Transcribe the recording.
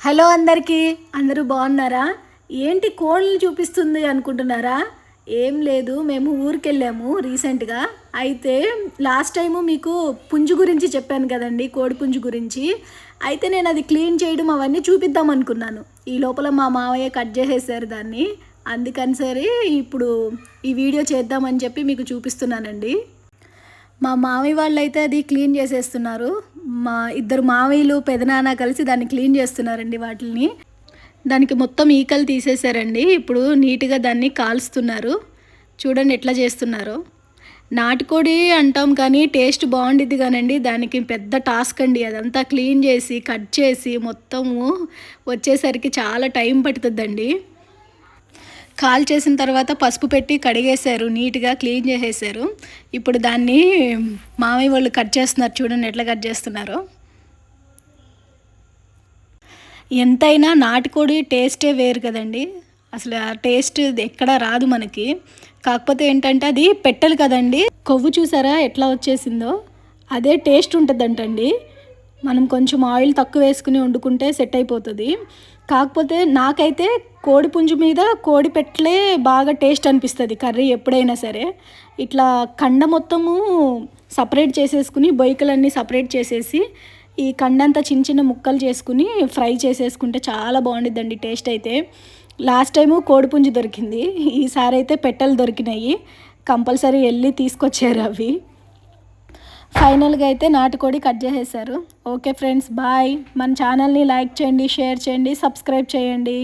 Hello అందరికీ. అందరూ బాగున్నారా? ఏంటి కోళ్ళని చూపిస్తుంది అనుకుంటున్నారా? ఏం లేదు మేము ఊరికెళ్ళాము రీసెంట్గా. అయితే లాస్ట్ టైము మీకు పుంజు గురించి చెప్పాను కదండి కోడి పుంజు గురించి. అయితే నేను అది క్లీన్ చేయడం అవన్నీ చూపిద్దాం అనుకున్నాను. ఈ లోపల మా మావయ్య కట్ చేసేసారు దాన్ని. అందుకని సరే ఇప్పుడు ఈ వీడియో చేద్దామని చెప్పి మీకు చూపిస్తున్నానండి. మా మామయ్య వాళ్ళు అయితే అది క్లీన్ చేసేస్తున్నారు. మా ఇద్దరు మామయ్యలు పెదనాన్న కలిసి దాన్ని క్లీన్ చేస్తున్నారండి వాటిని దానికి మొత్తం ఈకలు తీసేశారండి. ఇప్పుడు నీట్గా దాన్ని కాలుస్తున్నారు. చూడండి ఎట్లా చేస్తున్నారు. నాటుకోడి అంటాం కానీ టేస్ట్ బాగుండిద్ది కానండి. దానికి పెద్ద టాస్క్ అండి. అదంతా క్లీన్ చేసి కట్ చేసి మొత్తము వచ్చేసరికి చాలా టైం పడుతుందండి కాల్ చేసిన తర్వాత పసుపు పెట్టి కడిగేశారు నీట్గా క్లీన్ చేసేసారు ఇప్పుడు దాన్ని మామయ్య వాళ్ళు కట్ చేస్తున్నారు చూడండి ఎట్లా కట్ చేస్తున్నారో. ఎంతైనా నాటుకోడి టేస్టే వేరు కదండి. అసలు ఆ టేస్ట్ ఎక్కడా రాదు మనకి. కాకపోతే ఏంటంటే అది పెట్టలు కదండి. కొవ్వు చూసారా ఎట్లా వచ్చేసిందో? అదే టేస్ట్ ఉంటుందంటండి. మనం కొంచెం ఆయిల్ తక్కువ వేసుకుని వండుకుంటే సెట్ అయిపోతుంది. కాకపోతే నాకైతే కోడి పుంజు మీద కోడి పెట్లే బాగా టేస్ట్ అనిపిస్తుంది కర్రీ ఎప్పుడైనా సరే. ఇట్లా కండ మొత్తము సపరేట్ చేసేసుకుని బొయ్కలన్నీ సపరేట్ చేసేసి ఈ కండంతా చిన్న చిన్న ముక్కలు చేసుకుని ఫ్రై చేసేసుకుంటే చాలా బాగుండిద్దండి టేస్ట్ అయితే. లాస్ట్ టైము కోడిపుంజు దొరికింది. ఈసారి అయితే పెట్టెలు దొరికినాయి. కంపల్సరీ వెళ్ళి తీసుకొచ్చారు అవి. ఫైనల్గా అయితే నాటుకోడి కట్ చేసేసారు. Okay friends bye. మన ఛానల్ని లైక్ చేయండి షేర్ చేయండి సబ్స్క్రైబ్ చేయండి.